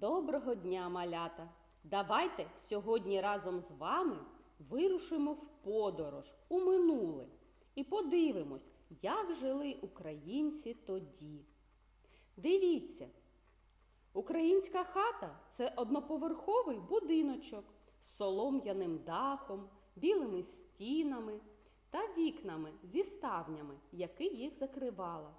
Доброго дня, малята! Давайте сьогодні разом з вами вирушимо в подорож у минуле і подивимось, як жили українці тоді. Дивіться, українська хата це одноповерховий будиночок з солом'яним дахом, білими стінами та вікнами зі ставнями, які їх закривала.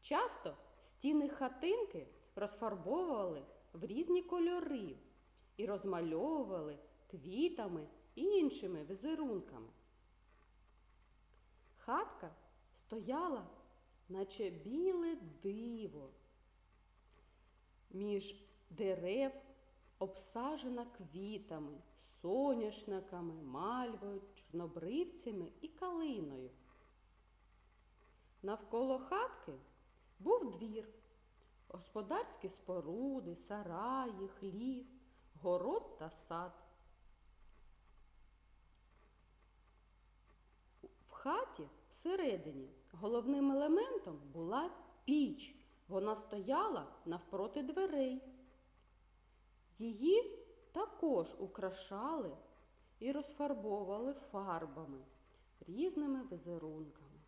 Часто стіни хатинки розфарбовували в різні кольори і розмальовували квітами і іншими візерунками. Хатка стояла, наче біле диво. Між дерев обсажена квітами, соняшниками, мальвою, чорнобривцями і калиною. Навколо хатки був двір, господарські споруди, сараї, хлів, город та сад. В хаті всередині головним елементом була піч. Вона стояла навпроти дверей. Її також украшали і розфарбовували фарбами різними візерунками.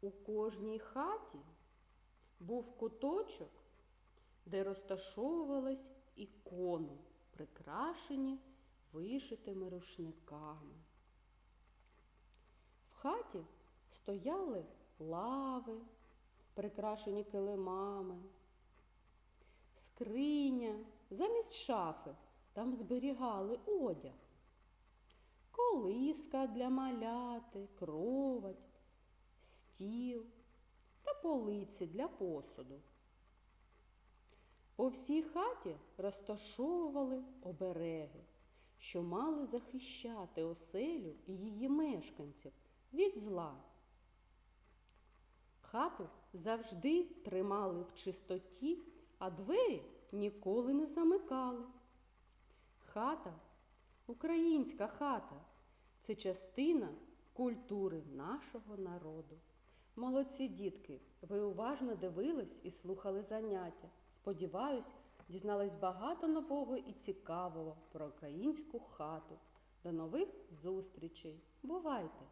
У кожній хаті був куточок, де розташовувались ікони, прикрашені вишитими рушниками. В хаті стояли лави, прикрашені килимами, скриня, замість шафи там зберігали одяг, колиска для маляти, кровать, стіл та полиці для посуду. По всій хаті розташовували обереги, що мали захищати оселю і її мешканців від зла. Хату завжди тримали в чистоті, а двері ніколи не замикали. Хата, українська хата це частина культури нашого народу. Молодці дітки, ви уважно дивились і слухали заняття. Сподіваюсь, дізнались багато нового і цікавого про українську хату. До нових зустрічей! Бувайте!